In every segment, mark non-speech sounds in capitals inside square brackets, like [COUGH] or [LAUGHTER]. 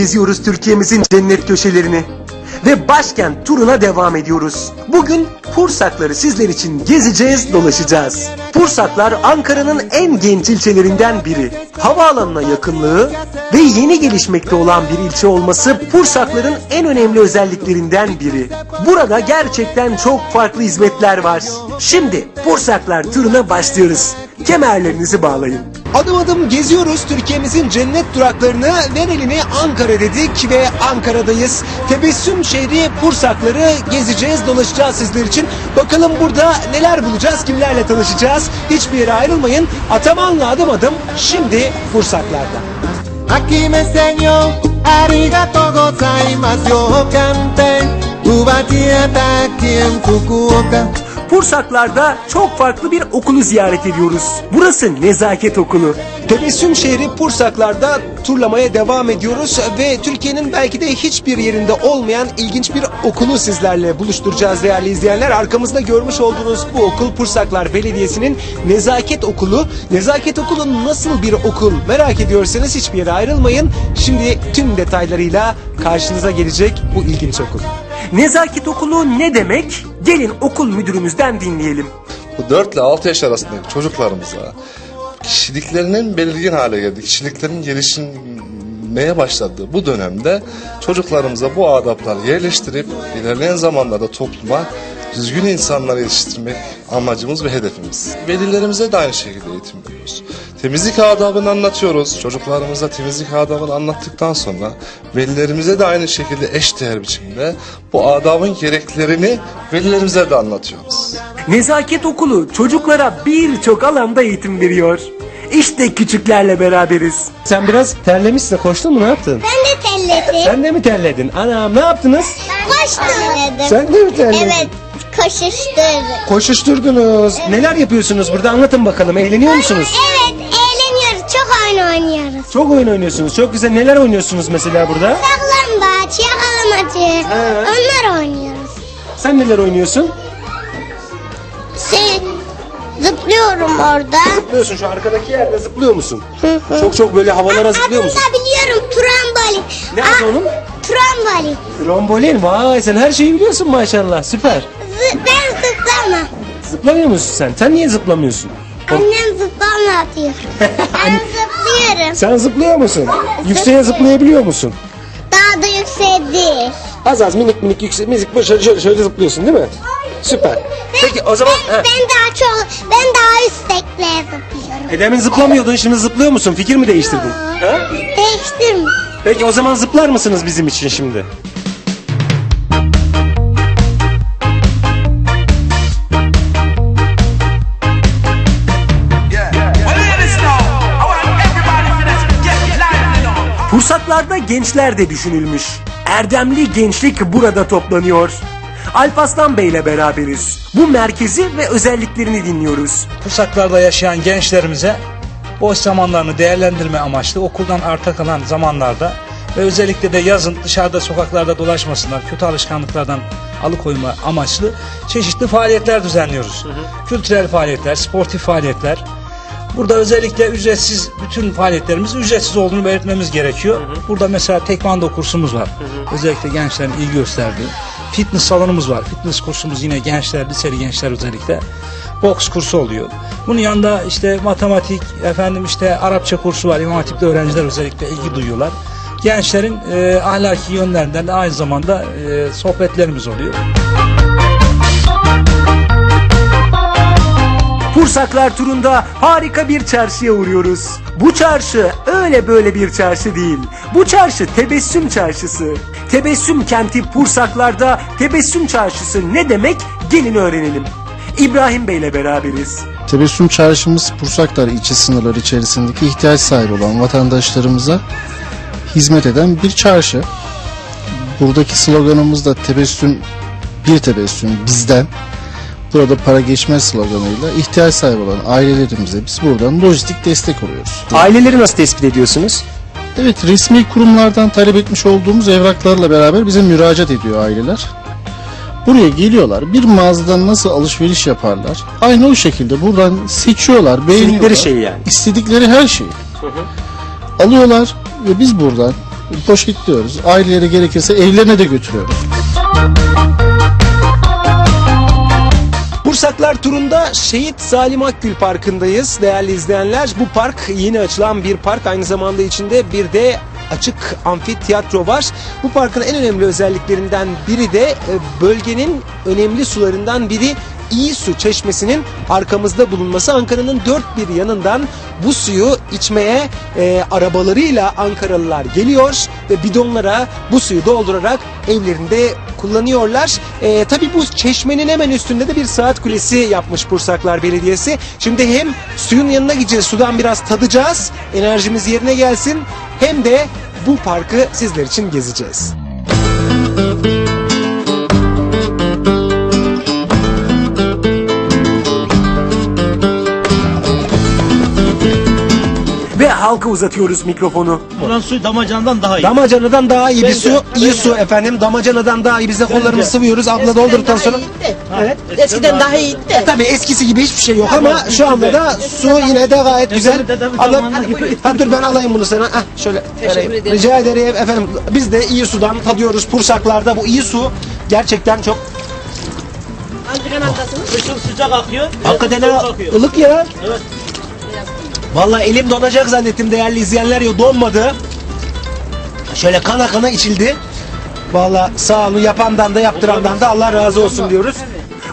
geziyoruz Türkiye'mizin cennet köşelerini. Ve başkent turuna devam ediyoruz. Bugün Pursakları sizler için gezeceğiz, dolaşacağız. Pursaklar Ankara'nın en genç ilçelerinden biri. Havaalanına yakınlığı ve yeni gelişmekte olan bir ilçe olması Pursakların en önemli özelliklerinden biri. Burada gerçekten çok farklı hizmetler var. Şimdi Pursaklar turuna başlıyoruz. Kemerlerinizi bağlayın. Adım adım geziyoruz Türkiye'mizin cennet duraklarını. Nerelini Ankara dedik ve Ankara'dayız. Tebessüm şehri Pursakları gezeceğiz, dolaşacağız sizler için. Bakalım burada neler bulacağız, kimlerle tanışacağız. Hiçbir yere ayrılmayın. Ataman'la adım adım şimdi Pursaklar'da. Aquí me enseñó arigato gozaimasu yo canté Ubatiata aquí en Fukuoka Pursaklar'da çok farklı bir okulu ziyaret ediyoruz. Burası Nezaket Okulu. Tebessüm şehri Pursaklar'da turlamaya devam ediyoruz ve Türkiye'nin belki de hiçbir yerinde olmayan ilginç bir okulu sizlerle buluşturacağız değerli izleyenler. Arkamızda görmüş olduğunuz bu okul Pursaklar Belediyesi'nin Nezaket Okulu. Nezaket Okulu nasıl bir okul merak ediyorsanız hiçbir yere ayrılmayın. Şimdi tüm detaylarıyla karşınıza gelecek bu ilginç okul. Nezaket Okulu ne demek? Gelin okul müdürümüzden dinleyelim. Bu 4 ile 6 yaş arasındaki çocuklarımıza kişiliklerinin belirgin hale geldi. Kişiliklerin gelişmeye başladığı bu dönemde çocuklarımıza bu adapları yerleştirip ilerleyen zamanlarda topluma düzgün insanlar yetiştirmek amacımız ve hedefimiz. Velilerimize de aynı şekilde eğitim veriyoruz. Temizlik adabını anlatıyoruz. Çocuklarımıza temizlik adabını anlattıktan sonra velilerimize de aynı şekilde eşdeğer biçimde bu adabın gereklerini velilerimize de anlatıyoruz. Nezaket Okulu çocuklara birçok alanda eğitim veriyor. İşte küçüklerle beraberiz. Sen biraz terlemişsin, koştun mu ne yaptın? Ben de telledim. Sen de mi terledin? Anam ne yaptınız? Koştum dedim. Sen de mi terledin? Evet. Koşuşturduk. Koşuşturdunuz. Neler yapıyorsunuz burada anlatın bakalım. Eğleniyor musunuz? Evet eğleniyoruz. Çok oyun oynuyoruz. Çok oyun oynuyorsunuz. Çok güzel. Neler oynuyorsunuz mesela burada? Saklambaç, yakalamacı. Onlar oynuyoruz. Sen neler oynuyorsun? Şey, zıplıyorum orada. Zıplıyorsun şu arkadaki yerde zıplıyor musun? çok çok böyle havalara zıplıyor Adını musun? da biliyorum. Trambolin. Ne adı onun? Trambolin. Rombolin. Vay sen her şeyi biliyorsun maşallah. Süper. Ben zıplamam. Zıplamıyor musun sen? Sen niye zıplamıyorsun? Annem zıplama diyor. [LAUGHS] ben zıplıyorum. Sen zıplıyor musun? Yükseğe zıplayabiliyor musun? Daha da yüksek değil. Az az minik minik yüksek minik böyle şöyle, şöyle, şöyle zıplıyorsun değil mi? Süper. Peki o zaman... Ben, ben daha çok, ben daha yükseklere zıplıyorum. E demin zıplamıyordun şimdi zıplıyor musun? Fikir mi değiştirdin? Ha? Değiştirme. Peki o zaman zıplar mısınız bizim için şimdi? Pursaklarda gençler de düşünülmüş. Erdemli gençlik burada toplanıyor. Alparslan Bey ile beraberiz. Bu merkezi ve özelliklerini dinliyoruz. Pusaklarda yaşayan gençlerimize boş zamanlarını değerlendirme amaçlı okuldan arta kalan zamanlarda ve özellikle de yazın dışarıda sokaklarda dolaşmasınlar, kötü alışkanlıklardan alıkoyma amaçlı çeşitli faaliyetler düzenliyoruz. Kültürel faaliyetler, sportif faaliyetler. Burada özellikle ücretsiz bütün faaliyetlerimiz ücretsiz olduğunu belirtmemiz gerekiyor. Burada mesela tekvando kursumuz var. Özellikle gençlerin ilgi gösterdiği. Fitness salonumuz var. Fitness kursumuz yine gençler, liseli gençler özellikle. Boks kursu oluyor. Bunun yanında işte matematik, efendim işte Arapça kursu var. İmam Hatip'te öğrenciler özellikle ilgi duyuyorlar. Gençlerin e, ahlaki yönlerinden de aynı zamanda e, sohbetlerimiz oluyor. Pursaklar turunda harika bir çarşıya uğruyoruz. Bu çarşı öyle böyle bir çarşı değil. Bu çarşı Tebessüm Çarşısı. Tebessüm kenti Pursaklar'da Tebessüm Çarşısı ne demek gelin öğrenelim. İbrahim Bey ile beraberiz. Tebessüm Çarşımız Pursaklar ilçe sınırları içerisindeki ihtiyaç sahibi olan vatandaşlarımıza hizmet eden bir çarşı. Buradaki sloganımız da tebessüm, bir tebessüm bizden. Burada para geçmez sloganıyla ihtiyaç sahibi olan ailelerimize biz buradan lojistik destek oluyoruz. Aileleri nasıl tespit ediyorsunuz? Evet resmi kurumlardan talep etmiş olduğumuz evraklarla beraber bize müracaat ediyor aileler. Buraya geliyorlar. Bir mağazadan nasıl alışveriş yaparlar? Aynı o şekilde buradan seçiyorlar, beğeniyorlar. şeyi yani. İstedikleri her şeyi. Alıyorlar ve biz buradan poşetliyoruz. Aileleri gerekirse evlerine de götürüyoruz. Bursaklar turunda Şehit Salim Akgül Parkı'ndayız değerli izleyenler. Bu park yeni açılan bir park. Aynı zamanda içinde bir de açık amfiteyatro var. Bu parkın en önemli özelliklerinden biri de e, bölgenin önemli sularından biri İyi Su Çeşmesi'nin arkamızda bulunması. Ankara'nın dört bir yanından bu suyu içmeye e, arabalarıyla Ankaralılar geliyor ve bidonlara bu suyu doldurarak evlerinde kullanıyorlar. E, tabii bu çeşmenin hemen üstünde de bir saat kulesi yapmış Bursaklar Belediyesi. Şimdi hem suyun yanına gideceğiz, sudan biraz tadacağız, enerjimiz yerine gelsin. Hem de bu parkı sizler için gezeceğiz. Halka uzatıyoruz mikrofonu. Buranın suyu damacandan daha iyi. Damacanadan daha iyi bir Bence- su, iyi bence- su efendim. Damacanadan daha iyi. Biz de kollarımızı sıvıyoruz. Abla doldurduktan sonra. Evet. Eskiden daha iyiydi. E, tabii eskisi gibi hiçbir şey yok ama şu anda da su yine de gayet güzel. gibi. ha, dur ben alayım bunu sana. Hah, şöyle vereyim. ederim. Rica ederim efendim. Biz de iyi sudan tadıyoruz. Pursaklarda bu iyi su gerçekten çok Kışın sıcak akıyor. hakikaten soğuk ha, akıyor. ılık ya. Evet. Vallahi elim donacak zannettim değerli izleyenler ya donmadı. Şöyle kana kana içildi. Vallahi sağ olun yapandan da yaptırandan da Allah razı olsun diyoruz.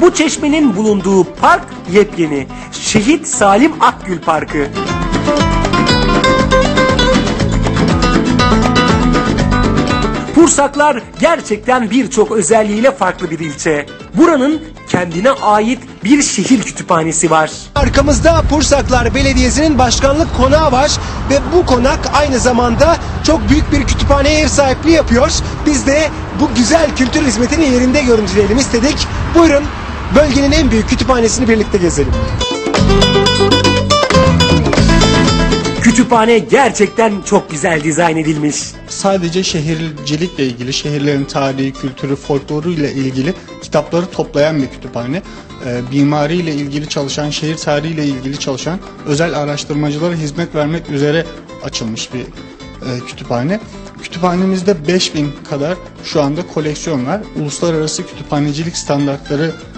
Bu çeşmenin bulunduğu park yepyeni. Şehit Salim Akgül Parkı. Pursaklar gerçekten birçok özelliğiyle farklı bir ilçe. Buranın kendine ait bir şehir kütüphanesi var. Arkamızda Pursaklar Belediyesi'nin başkanlık konağı var ve bu konak aynı zamanda çok büyük bir kütüphaneye ev sahipliği yapıyor. Biz de bu güzel kültür hizmetini yerinde görüntüleyelim istedik. Buyurun bölgenin en büyük kütüphanesini birlikte gezelim. Kütüphane gerçekten çok güzel dizayn edilmiş. sadece şehircilikle ilgili, şehirlerin tarihi, kültürü, folkloruyla ilgili kitapları toplayan bir kütüphane. Ee, mimariyle ilgili çalışan, şehir tarihiyle ilgili çalışan özel araştırmacılara hizmet vermek üzere açılmış bir e, kütüphane. Kütüphanemizde 5000 kadar şu anda koleksiyon var. Uluslararası kütüphanecilik standartları e,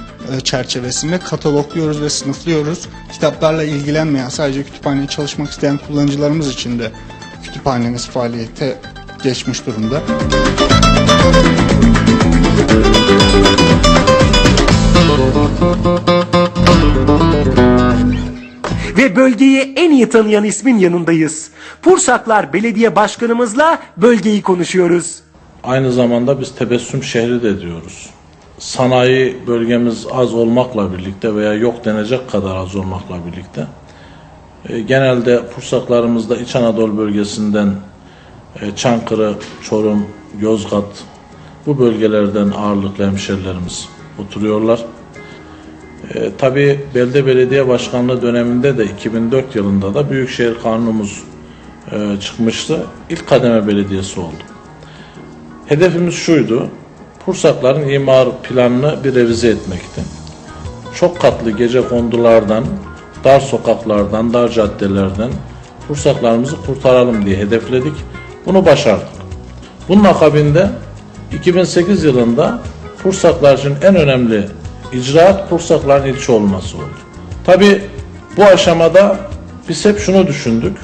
çerçevesinde katalogluyoruz ve sınıflıyoruz. Kitaplarla ilgilenmeyen, sadece kütüphaneye çalışmak isteyen kullanıcılarımız için de kütüphanemiz faaliyete geçmiş durumda. Ve bölgeyi en iyi tanıyan ismin yanındayız. Pursaklar Belediye Başkanımızla bölgeyi konuşuyoruz. Aynı zamanda biz tebessüm şehri de diyoruz. Sanayi bölgemiz az olmakla birlikte veya yok denecek kadar az olmakla birlikte e, genelde Pursaklarımızda İç Anadolu bölgesinden e, Çankırı, Çorum, Yozgat bu bölgelerden ağırlıklı hemşerilerimiz oturuyorlar. E, Tabi belde belediye başkanlığı döneminde de 2004 yılında da Büyükşehir Kanunumuz e, çıkmıştı. İlk kademe belediyesi oldu. Hedefimiz şuydu. Pursakların imar planını bir revize etmekti. Çok katlı gece kondulardan, dar sokaklardan, dar caddelerden Pursaklarımızı kurtaralım diye hedefledik. Bunu başardık. Bunun akabinde 2008 yılında Pursaklar için en önemli icraat Pursakların ilçe olması oldu. Tabi bu aşamada biz hep şunu düşündük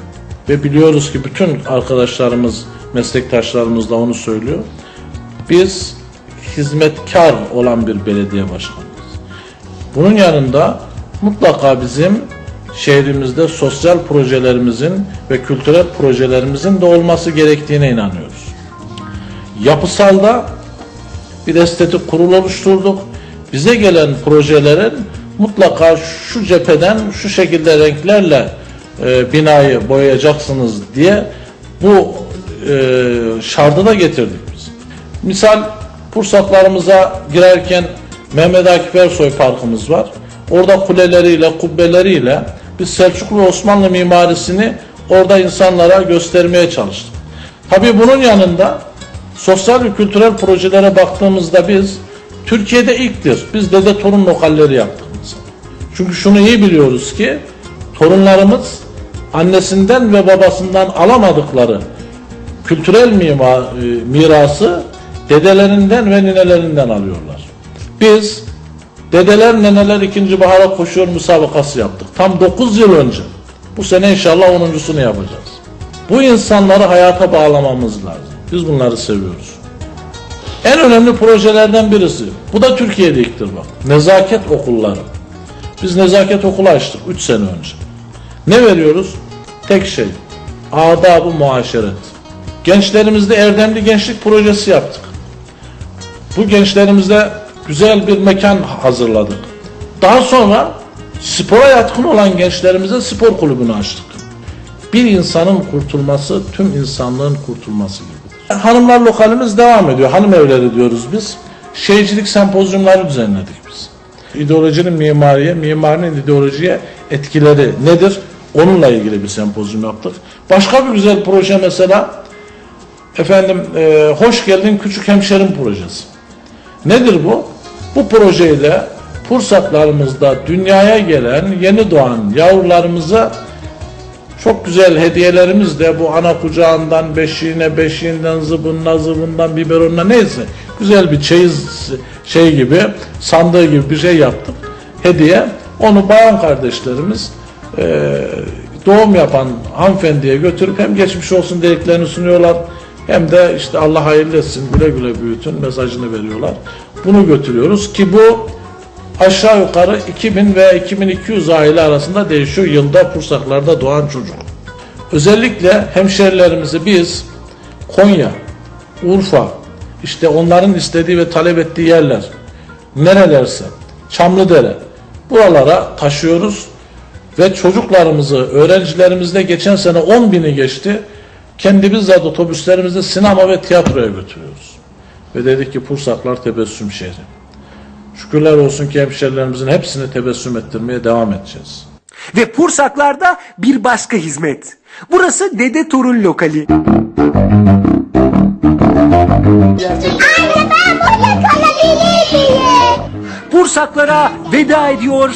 ve biliyoruz ki bütün arkadaşlarımız, meslektaşlarımız da onu söylüyor. Biz hizmetkar olan bir belediye başkanıyız. Bunun yanında mutlaka bizim şehrimizde sosyal projelerimizin ve kültürel projelerimizin de olması gerektiğine inanıyoruz. Yapısalda bir estetik kurul oluşturduk. Bize gelen projelerin mutlaka şu cepheden şu şekilde renklerle e, binayı boyayacaksınız diye bu e, şartı da getirdik biz. Misal Pursaklarımıza girerken Mehmet Akif Ersoy Parkımız var. Orada kuleleriyle, kubbeleriyle biz Selçuklu Osmanlı mimarisini orada insanlara göstermeye çalıştık. Tabii bunun yanında sosyal ve kültürel projelere baktığımızda biz Türkiye'de ilktir. Biz dede torun lokalleri yaptık. Çünkü şunu iyi biliyoruz ki torunlarımız annesinden ve babasından alamadıkları kültürel e, mirası dedelerinden ve ninelerinden alıyorlar. Biz dedeler neneler ikinci bahara koşuyor müsabakası yaptık. Tam 9 yıl önce. Bu sene inşallah 10.sunu yapacağız. Bu insanları hayata bağlamamız lazım. Biz bunları seviyoruz. En önemli projelerden birisi. Bu da Türkiye'de ilktir bak. Nezaket okulları. Biz nezaket okulu açtık 3 sene önce. Ne veriyoruz? Tek şey. Adab-ı muaşeret. Gençlerimizde erdemli gençlik projesi yaptık. Bu gençlerimizde güzel bir mekan hazırladık. Daha sonra spora yatkın olan gençlerimize spor kulübünü açtık. Bir insanın kurtulması tüm insanlığın kurtulması gibidir. Hanımlar lokalimiz devam ediyor. Hanım evleri diyoruz biz. Şehircilik sempozyumları düzenledik biz. İdeolojinin mimariye, mimarinin ideolojiye etkileri nedir? Onunla ilgili bir sempozyum yaptık. Başka bir güzel proje mesela efendim e, hoş geldin küçük hemşerim projesi. Nedir bu? Bu projeyle Pursaklarımızda dünyaya gelen yeni doğan yavrularımıza çok güzel hediyelerimiz de bu ana kucağından beşiğine, beşiğinden zıbınına, zıbından biberonuna neyse güzel bir çeyiz şey gibi sandığı gibi bir şey yaptık. Hediye. Onu bayan kardeşlerimiz doğum yapan hanımefendiye götürüp hem geçmiş olsun dileklerini sunuyorlar hem de işte Allah hayırlı etsin güle güle büyütün mesajını veriyorlar. Bunu götürüyoruz ki bu aşağı yukarı 2000 ve 2200 aile arasında değişiyor yılda Pursaklar'da doğan çocuk. Özellikle hemşerilerimizi biz Konya, Urfa, işte onların istediği ve talep ettiği yerler, nerelerse, Çamlıdere, buralara taşıyoruz ve çocuklarımızı, öğrencilerimizde geçen sene 10 bini geçti, kendi bizzat otobüslerimizde sinema ve tiyatroya götürüyoruz. Ve dedik ki Pursaklar tebessüm şehri. Şükürler olsun ki hemşerilerimizin hepsini tebessüm ettirmeye devam edeceğiz. Ve Pursaklar'da bir başka hizmet. Burası Dede Torun Lokali. Anne ben burada kalabilir miyim? Pursaklara veda ediyor,